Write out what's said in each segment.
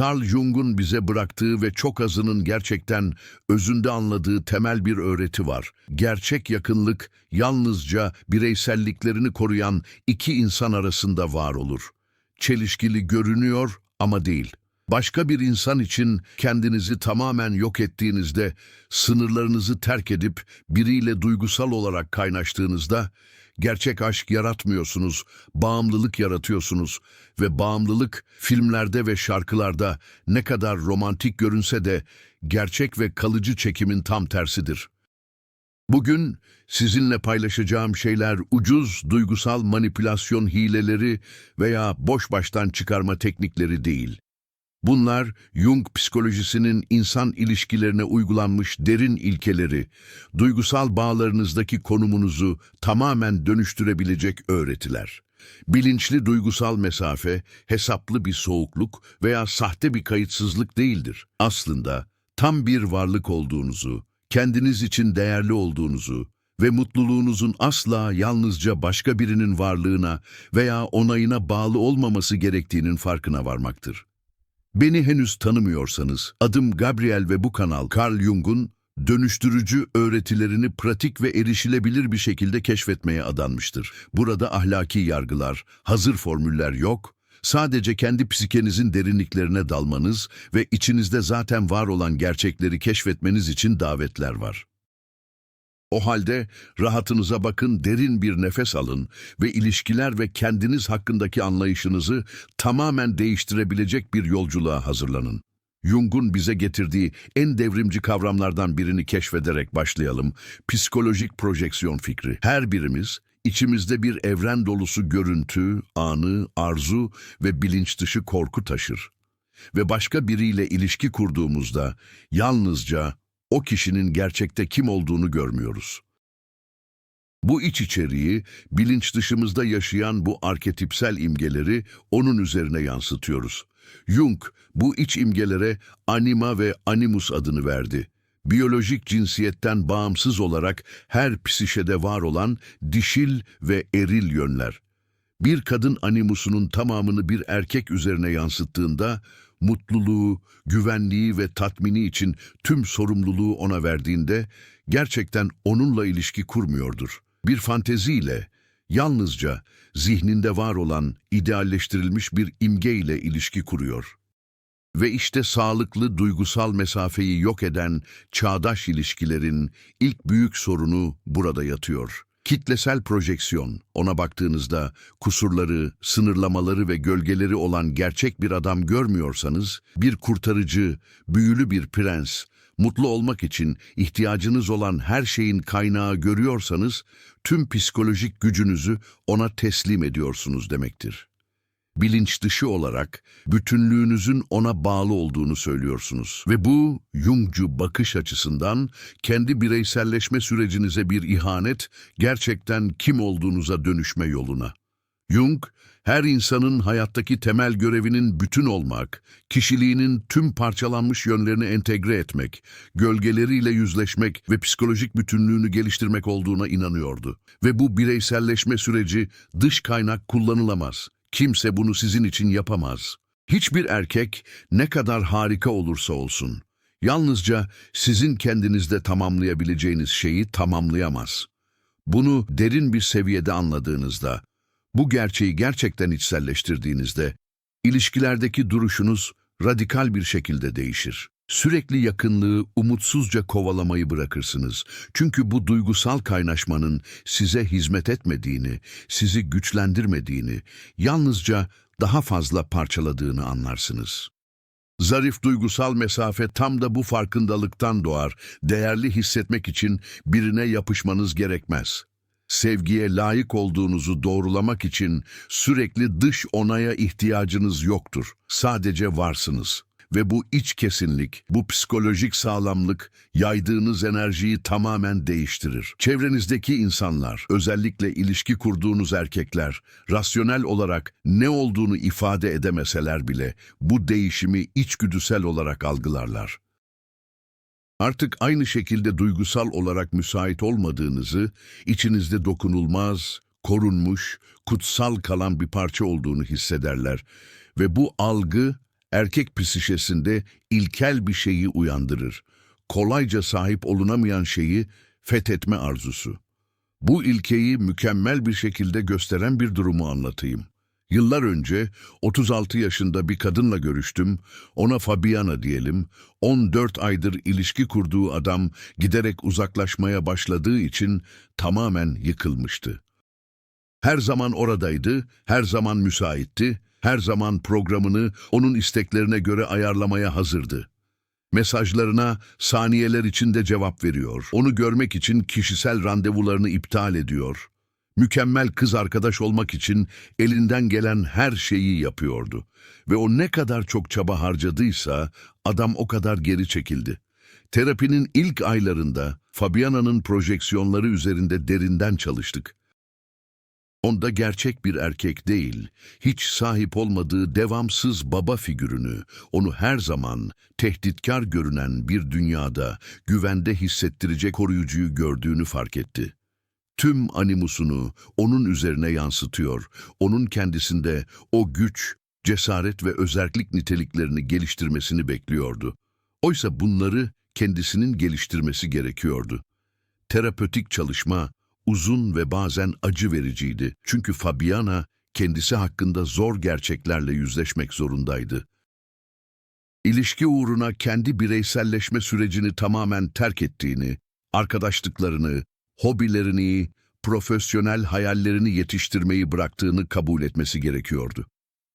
Carl Jung'un bize bıraktığı ve çok azının gerçekten özünde anladığı temel bir öğreti var. Gerçek yakınlık yalnızca bireyselliklerini koruyan iki insan arasında var olur. Çelişkili görünüyor ama değil. Başka bir insan için kendinizi tamamen yok ettiğinizde, sınırlarınızı terk edip biriyle duygusal olarak kaynaştığınızda, gerçek aşk yaratmıyorsunuz, bağımlılık yaratıyorsunuz ve bağımlılık filmlerde ve şarkılarda ne kadar romantik görünse de gerçek ve kalıcı çekimin tam tersidir. Bugün sizinle paylaşacağım şeyler ucuz duygusal manipülasyon hileleri veya boş baştan çıkarma teknikleri değil. Bunlar Jung psikolojisinin insan ilişkilerine uygulanmış derin ilkeleri, duygusal bağlarınızdaki konumunuzu tamamen dönüştürebilecek öğretiler. Bilinçli duygusal mesafe, hesaplı bir soğukluk veya sahte bir kayıtsızlık değildir. Aslında tam bir varlık olduğunuzu, kendiniz için değerli olduğunuzu ve mutluluğunuzun asla yalnızca başka birinin varlığına veya onayına bağlı olmaması gerektiğinin farkına varmaktır. Beni henüz tanımıyorsanız, adım Gabriel ve bu kanal Carl Jung'un dönüştürücü öğretilerini pratik ve erişilebilir bir şekilde keşfetmeye adanmıştır. Burada ahlaki yargılar, hazır formüller yok, sadece kendi psikenizin derinliklerine dalmanız ve içinizde zaten var olan gerçekleri keşfetmeniz için davetler var. O halde rahatınıza bakın, derin bir nefes alın ve ilişkiler ve kendiniz hakkındaki anlayışınızı tamamen değiştirebilecek bir yolculuğa hazırlanın. Jung'un bize getirdiği en devrimci kavramlardan birini keşfederek başlayalım. Psikolojik projeksiyon fikri. Her birimiz içimizde bir evren dolusu görüntü, anı, arzu ve bilinç dışı korku taşır. Ve başka biriyle ilişki kurduğumuzda yalnızca o kişinin gerçekte kim olduğunu görmüyoruz. Bu iç içeriği, bilinç dışımızda yaşayan bu arketipsel imgeleri onun üzerine yansıtıyoruz. Jung, bu iç imgelere anima ve animus adını verdi. Biyolojik cinsiyetten bağımsız olarak her psişede var olan dişil ve eril yönler. Bir kadın animusunun tamamını bir erkek üzerine yansıttığında, mutluluğu, güvenliği ve tatmini için tüm sorumluluğu ona verdiğinde, gerçekten onunla ilişki kurmuyordur. Bir fanteziyle, yalnızca zihninde var olan idealleştirilmiş bir imgeyle ilişki kuruyor. Ve işte sağlıklı duygusal mesafeyi yok eden çağdaş ilişkilerin ilk büyük sorunu burada yatıyor. Kitlesel projeksiyon, ona baktığınızda kusurları, sınırlamaları ve gölgeleri olan gerçek bir adam görmüyorsanız, bir kurtarıcı, büyülü bir prens, mutlu olmak için ihtiyacınız olan her şeyin kaynağı görüyorsanız, tüm psikolojik gücünüzü ona teslim ediyorsunuz demektir. Bilinç dışı olarak bütünlüğünüzün ona bağlı olduğunu söylüyorsunuz. Ve bu Jungcu bakış açısından kendi bireyselleşme sürecinize bir ihanet, gerçekten kim olduğunuza dönüşme yoluna. Jung, her insanın hayattaki temel görevinin bütün olmak, kişiliğinin tüm parçalanmış yönlerini entegre etmek, gölgeleriyle yüzleşmek ve psikolojik bütünlüğünü geliştirmek olduğuna inanıyordu. Ve bu bireyselleşme süreci dış kaynak kullanılamaz. Kimse bunu sizin için yapamaz. Hiçbir erkek ne kadar harika olursa olsun, yalnızca sizin kendinizde tamamlayabileceğiniz şeyi tamamlayamaz. Bunu derin bir seviyede anladığınızda, bu gerçeği gerçekten içselleştirdiğinizde, ilişkilerdeki duruşunuz radikal bir şekilde değişir. Sürekli yakınlığı umutsuzca kovalamayı bırakırsınız. Çünkü bu duygusal kaynaşmanın size hizmet etmediğini, sizi güçlendirmediğini, yalnızca daha fazla parçaladığını anlarsınız. Zarif duygusal mesafe tam da bu farkındalıktan doğar. Değerli hissetmek için birine yapışmanız gerekmez. Sevgiye layık olduğunuzu doğrulamak için sürekli dış onaya ihtiyacınız yoktur. Sadece varsınız. Ve bu iç kesinlik, bu psikolojik sağlamlık yaydığınız enerjiyi tamamen değiştirir. Çevrenizdeki insanlar, özellikle ilişki kurduğunuz erkekler, rasyonel olarak ne olduğunu ifade edemeseler bile bu değişimi içgüdüsel olarak algılarlar. Artık aynı şekilde duygusal olarak müsait olmadığınızı, içinizde dokunulmaz, korunmuş, kutsal kalan bir parça olduğunu hissederler ve bu algı erkek psişesinde ilkel bir şeyi uyandırır. Kolayca sahip olunamayan şeyi fethetme arzusu. Bu ilkeyi mükemmel bir şekilde gösteren bir durumu anlatayım. Yıllar önce 36 yaşında bir kadınla görüştüm. Ona Fabiana diyelim. 14 aydır ilişki kurduğu adam giderek uzaklaşmaya başladığı için tamamen yıkılmıştı. Her zaman oradaydı, her zaman müsaitti, her zaman programını onun isteklerine göre ayarlamaya hazırdı. Mesajlarına saniyeler içinde cevap veriyor. Onu görmek için kişisel randevularını iptal ediyor. Mükemmel kız arkadaş olmak için elinden gelen her şeyi yapıyordu. Ve o ne kadar çok çaba harcadıysa adam o kadar geri çekildi. Terapinin ilk aylarında Fabiana'nın projeksiyonları üzerinde derinden çalıştık. Onda gerçek bir erkek değil, hiç sahip olmadığı devamsız baba figürünü, onu her zaman tehditkar görünen bir dünyada güvende hissettirecek koruyucuyu gördüğünü fark etti. Tüm animusunu onun üzerine yansıtıyor, onun kendisinde o güç, cesaret ve özerklik niteliklerini geliştirmesini bekliyordu. Oysa bunları kendisinin geliştirmesi gerekiyordu. Terapötik çalışma uzun ve bazen acı vericiydi. Çünkü Fabiana kendisi hakkında zor gerçeklerle yüzleşmek zorundaydı. İlişki uğruna kendi bireyselleşme sürecini tamamen terk ettiğini, arkadaşlıklarını, hobilerini, profesyonel hayallerini yetiştirmeyi bıraktığını kabul etmesi gerekiyordu.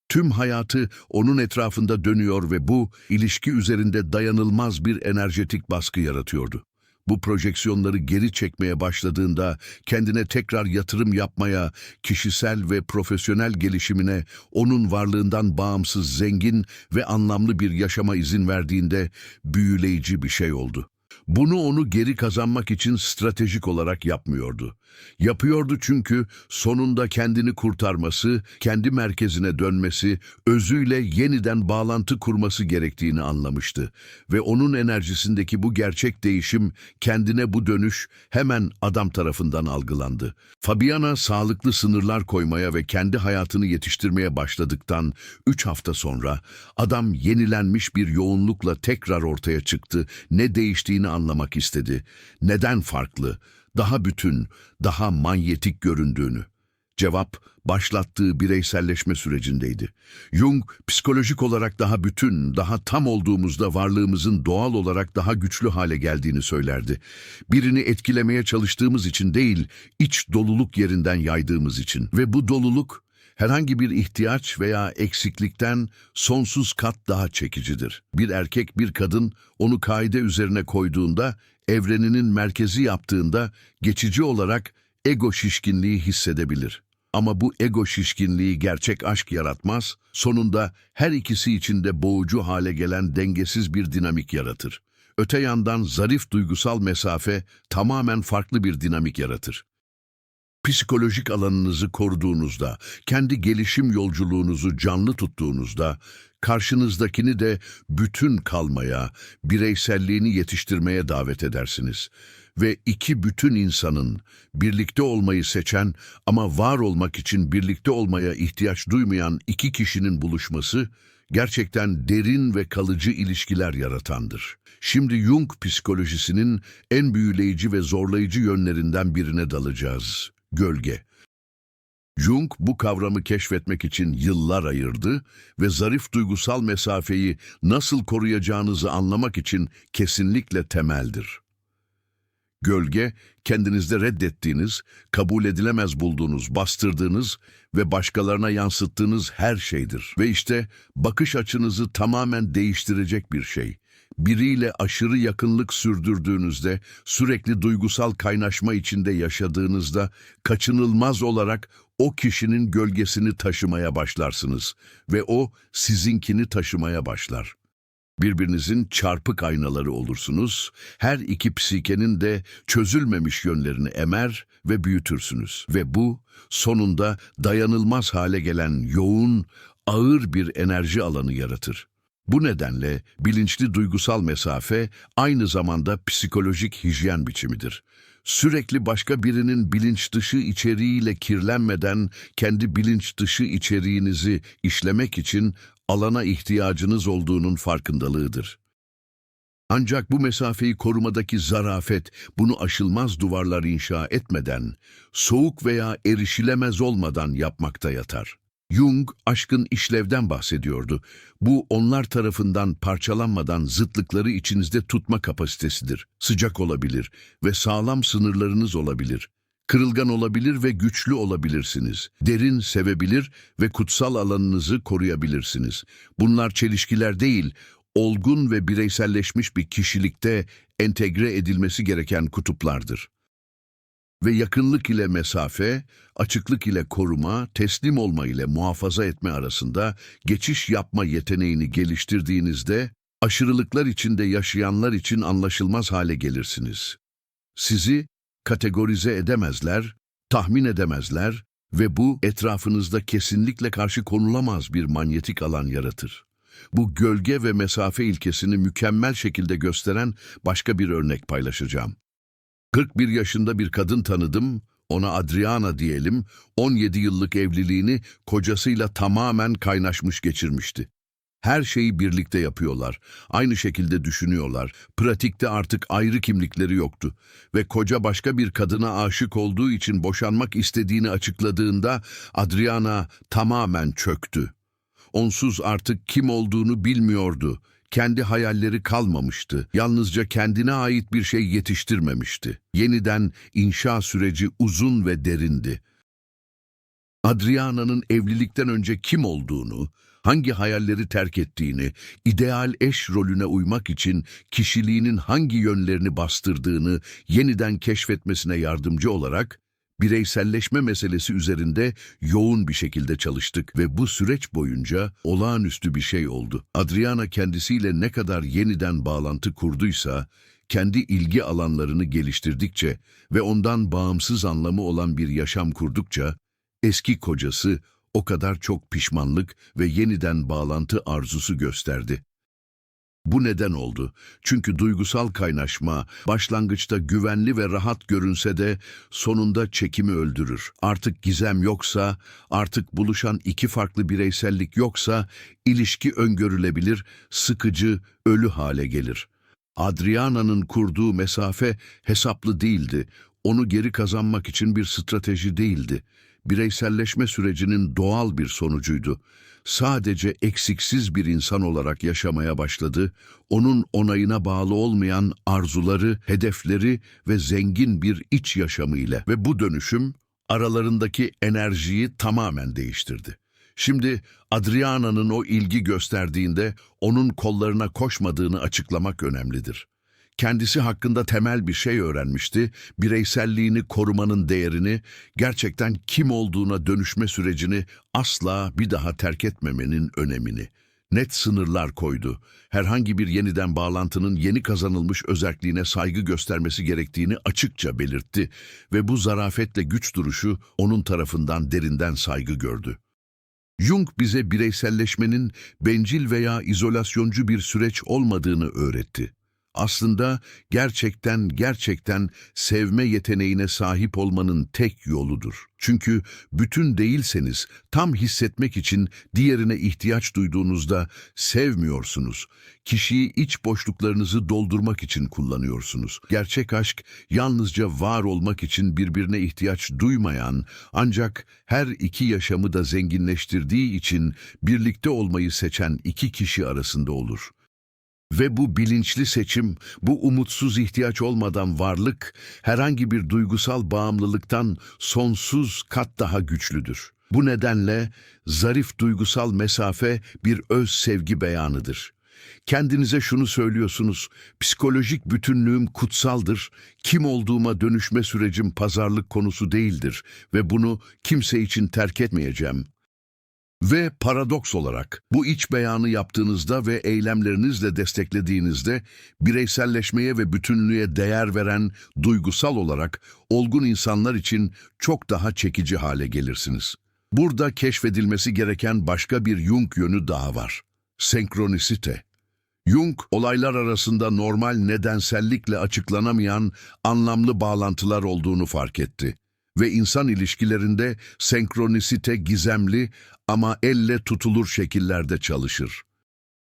Tüm hayatı onun etrafında dönüyor ve bu ilişki üzerinde dayanılmaz bir enerjetik baskı yaratıyordu. Bu projeksiyonları geri çekmeye başladığında kendine tekrar yatırım yapmaya, kişisel ve profesyonel gelişimine, onun varlığından bağımsız zengin ve anlamlı bir yaşama izin verdiğinde büyüleyici bir şey oldu. Bunu onu geri kazanmak için stratejik olarak yapmıyordu. Yapıyordu çünkü sonunda kendini kurtarması, kendi merkezine dönmesi, özüyle yeniden bağlantı kurması gerektiğini anlamıştı. Ve onun enerjisindeki bu gerçek değişim, kendine bu dönüş hemen adam tarafından algılandı. Fabiana sağlıklı sınırlar koymaya ve kendi hayatını yetiştirmeye başladıktan üç hafta sonra adam yenilenmiş bir yoğunlukla tekrar ortaya çıktı, ne değiştiğini anlamak istedi. Neden farklı? Daha bütün, daha manyetik göründüğünü. Cevap, başlattığı bireyselleşme sürecindeydi. Jung, psikolojik olarak daha bütün, daha tam olduğumuzda varlığımızın doğal olarak daha güçlü hale geldiğini söylerdi. Birini etkilemeye çalıştığımız için değil, iç doluluk yerinden yaydığımız için. Ve bu doluluk, herhangi bir ihtiyaç veya eksiklikten sonsuz kat daha çekicidir. Bir erkek, bir kadın onu kaide üzerine koyduğunda, evreninin merkezi yaptığında geçici olarak ego şişkinliği hissedebilir. Ama bu ego şişkinliği gerçek aşk yaratmaz, sonunda her ikisi içinde boğucu hale gelen dengesiz bir dinamik yaratır. Öte yandan zarif duygusal mesafe tamamen farklı bir dinamik yaratır. Psikolojik alanınızı koruduğunuzda, kendi gelişim yolculuğunuzu canlı tuttuğunuzda, karşınızdakini de bütün kalmaya, bireyselliğini yetiştirmeye davet edersiniz. Ve iki bütün insanın birlikte olmayı seçen ama var olmak için birlikte olmaya ihtiyaç duymayan iki kişinin buluşması, gerçekten derin ve kalıcı ilişkiler yaratandır. Şimdi Jung psikolojisinin en büyüleyici ve zorlayıcı yönlerinden birine dalacağız. Gölge. Jung bu kavramı keşfetmek için yıllar ayırdı ve zarif duygusal mesafeyi nasıl koruyacağınızı anlamak için kesinlikle temeldir. Gölge, kendinizde reddettiğiniz, kabul edilemez bulduğunuz, bastırdığınız ve başkalarına yansıttığınız her şeydir. Ve işte bakış açınızı tamamen değiştirecek bir şey. Biriyle aşırı yakınlık sürdürdüğünüzde, sürekli duygusal kaynaşma içinde yaşadığınızda, kaçınılmaz olarak o kişinin gölgesini taşımaya başlarsınız ve o sizinkini taşımaya başlar. Birbirinizin çarpık aynaları olursunuz, her iki psikenin de çözülmemiş yönlerini emer ve büyütürsünüz. Ve bu, sonunda dayanılmaz hale gelen yoğun, ağır bir enerji alanı yaratır. Bu nedenle bilinçli duygusal mesafe aynı zamanda psikolojik hijyen biçimidir. Sürekli başka birinin bilinç dışı içeriğiyle kirlenmeden kendi bilinç dışı içeriğinizi işlemek için alana ihtiyacınız olduğunun farkındalığıdır. Ancak bu mesafeyi korumadaki zarafet, bunu aşılmaz duvarlar inşa etmeden, soğuk veya erişilemez olmadan yapmakta yatar. Jung, aşkın işlevden bahsediyordu. Bu, onlar tarafından parçalanmadan zıtlıkları içinizde tutma kapasitesidir. Sıcak olabilir ve sağlam sınırlarınız olabilir. Kırılgan olabilir ve güçlü olabilirsiniz. Derin sevebilir ve kutsal alanınızı koruyabilirsiniz. Bunlar çelişkiler değil, olgun ve bireyselleşmiş bir kişilikte entegre edilmesi gereken kutuplardır. Ve yakınlık ile mesafe, açıklık ile koruma, teslim olma ile muhafaza etme arasında geçiş yapma yeteneğini geliştirdiğinizde, aşırılıklar içinde yaşayanlar için anlaşılmaz hale gelirsiniz. Sizi kategorize edemezler, tahmin edemezler ve bu etrafınızda kesinlikle karşı konulamaz bir manyetik alan yaratır. Bu gölge ve mesafe ilkesini mükemmel şekilde gösteren başka bir örnek paylaşacağım. 41 yaşında bir kadın tanıdım, ona Adriana diyelim, 17 yıllık evliliğini kocasıyla tamamen kaynaşmış geçirmişti. Her şeyi birlikte yapıyorlar, aynı şekilde düşünüyorlar, pratikte artık ayrı kimlikleri yoktu. Ve koca başka bir kadına aşık olduğu için boşanmak istediğini açıkladığında Adriana tamamen çöktü. Onsuz artık kim olduğunu bilmiyordu. Kendi hayalleri kalmamıştı. Yalnızca kendine ait bir şey yetiştirmemişti. Yeniden inşa süreci uzun ve derindi. Adriana'nın evlilikten önce kim olduğunu, hangi hayalleri terk ettiğini, ideal eş rolüne uymak için kişiliğinin hangi yönlerini bastırdığını yeniden keşfetmesine yardımcı olarak bireyselleşme meselesi üzerinde yoğun bir şekilde çalıştık ve bu süreç boyunca olağanüstü bir şey oldu. Adriana kendisiyle ne kadar yeniden bağlantı kurduysa, kendi ilgi alanlarını geliştirdikçe ve ondan bağımsız anlamı olan bir yaşam kurdukça, eski kocası o kadar çok pişmanlık ve yeniden bağlantı arzusu gösterdi. Bu neden oldu. Çünkü duygusal kaynaşma başlangıçta güvenli ve rahat görünse de sonunda çekimi öldürür. Artık gizem yoksa, artık buluşan iki farklı bireysellik yoksa ilişki öngörülebilir, sıkıcı, ölü hale gelir. Adriana'nın kurduğu mesafe hesaplı değildi. Onu geri kazanmak için bir strateji değildi. Bireyselleşme sürecinin doğal bir sonucuydu sadece eksiksiz bir insan olarak yaşamaya başladı, onun onayına bağlı olmayan arzuları, hedefleri ve zengin bir iç yaşamı ile ve bu dönüşüm aralarındaki enerjiyi tamamen değiştirdi. Şimdi Adriana'nın o ilgi gösterdiğinde onun kollarına koşmadığını açıklamak önemlidir. Kendisi hakkında temel bir şey öğrenmişti, bireyselliğini korumanın değerini, gerçekten kim olduğuna dönüşme sürecini asla bir daha terk etmemenin önemini. Net sınırlar koydu. Herhangi bir yeniden bağlantının yeni kazanılmış özelliğine saygı göstermesi gerektiğini açıkça belirtti ve bu zarafetle güç duruşu onun tarafından derinden saygı gördü. Jung bize bireyselleşmenin bencil veya izolasyoncu bir süreç olmadığını öğretti aslında gerçekten gerçekten sevme yeteneğine sahip olmanın tek yoludur. Çünkü bütün değilseniz tam hissetmek için diğerine ihtiyaç duyduğunuzda sevmiyorsunuz. Kişiyi iç boşluklarınızı doldurmak için kullanıyorsunuz. Gerçek aşk yalnızca var olmak için birbirine ihtiyaç duymayan ancak her iki yaşamı da zenginleştirdiği için birlikte olmayı seçen iki kişi arasında olur. Ve bu bilinçli seçim, bu umutsuz ihtiyaç olmadan varlık, herhangi bir duygusal bağımlılıktan sonsuz kat daha güçlüdür. Bu nedenle zarif duygusal mesafe bir öz sevgi beyanıdır. Kendinize şunu söylüyorsunuz, psikolojik bütünlüğüm kutsaldır, kim olduğuma dönüşme sürecim pazarlık konusu değildir ve bunu kimse için terk etmeyeceğim. Ve paradoks olarak bu iç beyanı yaptığınızda ve eylemlerinizle desteklediğinizde bireyselleşmeye ve bütünlüğe değer veren duygusal olarak olgun insanlar için çok daha çekici hale gelirsiniz. Burada keşfedilmesi gereken başka bir Jung yönü daha var. Senkronisite. Jung, olaylar arasında normal nedensellikle açıklanamayan anlamlı bağlantılar olduğunu fark etti ve insan ilişkilerinde senkronisite gizemli, ama elle tutulur şekillerde çalışır.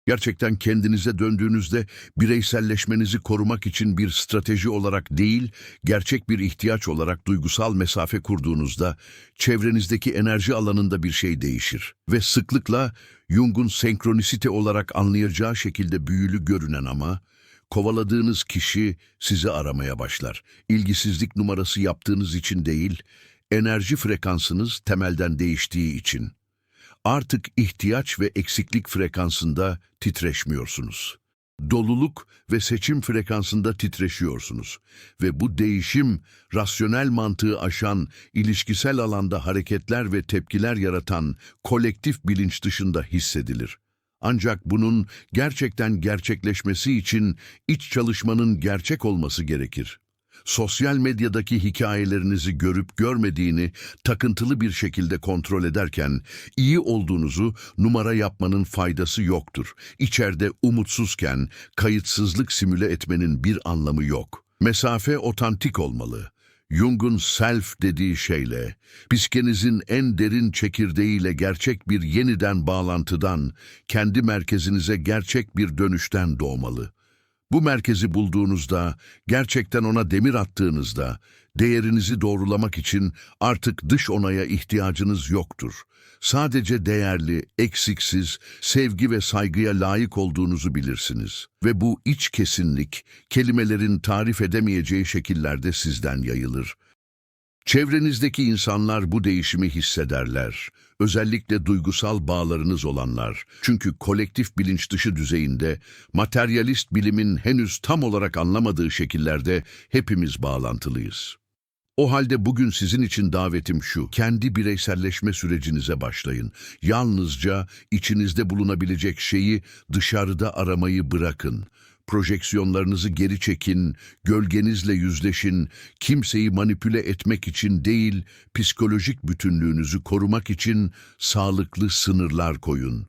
Gerçekten kendinize döndüğünüzde bireyselleşmenizi korumak için bir strateji olarak değil, gerçek bir ihtiyaç olarak duygusal mesafe kurduğunuzda çevrenizdeki enerji alanında bir şey değişir. Ve sıklıkla Jung'un senkronisite olarak anlayacağı şekilde büyülü görünen ama kovaladığınız kişi sizi aramaya başlar. İlgisizlik numarası yaptığınız için değil, enerji frekansınız temelden değiştiği için artık ihtiyaç ve eksiklik frekansında titreşmiyorsunuz. Doluluk ve seçim frekansında titreşiyorsunuz ve bu değişim rasyonel mantığı aşan, ilişkisel alanda hareketler ve tepkiler yaratan kolektif bilinç dışında hissedilir. Ancak bunun gerçekten gerçekleşmesi için iç çalışmanın gerçek olması gerekir sosyal medyadaki hikayelerinizi görüp görmediğini takıntılı bir şekilde kontrol ederken iyi olduğunuzu numara yapmanın faydası yoktur. İçeride umutsuzken kayıtsızlık simüle etmenin bir anlamı yok. Mesafe otantik olmalı. Jung'un self dediği şeyle, psikenizin en derin çekirdeğiyle gerçek bir yeniden bağlantıdan, kendi merkezinize gerçek bir dönüşten doğmalı. Bu merkezi bulduğunuzda, gerçekten ona demir attığınızda, değerinizi doğrulamak için artık dış onaya ihtiyacınız yoktur. Sadece değerli, eksiksiz, sevgi ve saygıya layık olduğunuzu bilirsiniz. Ve bu iç kesinlik, kelimelerin tarif edemeyeceği şekillerde sizden yayılır. Çevrenizdeki insanlar bu değişimi hissederler. Özellikle duygusal bağlarınız olanlar. Çünkü kolektif bilinç dışı düzeyinde, materyalist bilimin henüz tam olarak anlamadığı şekillerde hepimiz bağlantılıyız. O halde bugün sizin için davetim şu, kendi bireyselleşme sürecinize başlayın. Yalnızca içinizde bulunabilecek şeyi dışarıda aramayı bırakın. Projeksiyonlarınızı geri çekin, gölgenizle yüzleşin, kimseyi manipüle etmek için değil, psikolojik bütünlüğünüzü korumak için sağlıklı sınırlar koyun.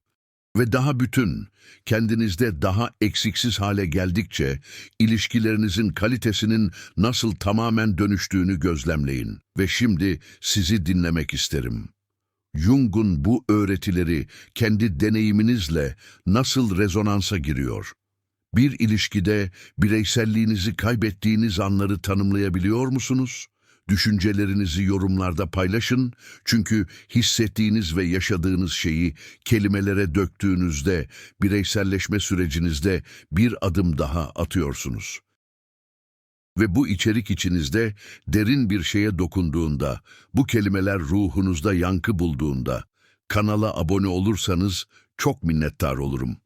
Ve daha bütün, kendinizde daha eksiksiz hale geldikçe, ilişkilerinizin kalitesinin nasıl tamamen dönüştüğünü gözlemleyin. Ve şimdi sizi dinlemek isterim. Jung'un bu öğretileri kendi deneyiminizle nasıl rezonansa giriyor? Bir ilişkide bireyselliğinizi kaybettiğiniz anları tanımlayabiliyor musunuz? Düşüncelerinizi yorumlarda paylaşın çünkü hissettiğiniz ve yaşadığınız şeyi kelimelere döktüğünüzde bireyselleşme sürecinizde bir adım daha atıyorsunuz. Ve bu içerik içinizde derin bir şeye dokunduğunda, bu kelimeler ruhunuzda yankı bulduğunda, kanala abone olursanız çok minnettar olurum.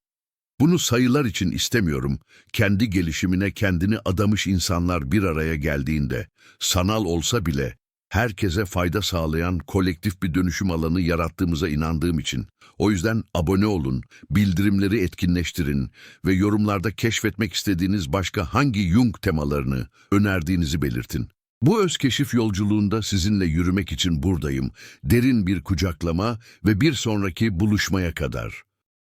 Bunu sayılar için istemiyorum. Kendi gelişimine kendini adamış insanlar bir araya geldiğinde, sanal olsa bile herkese fayda sağlayan kolektif bir dönüşüm alanı yarattığımıza inandığım için. O yüzden abone olun, bildirimleri etkinleştirin ve yorumlarda keşfetmek istediğiniz başka hangi Jung temalarını önerdiğinizi belirtin. Bu özkeşif yolculuğunda sizinle yürümek için buradayım. Derin bir kucaklama ve bir sonraki buluşmaya kadar.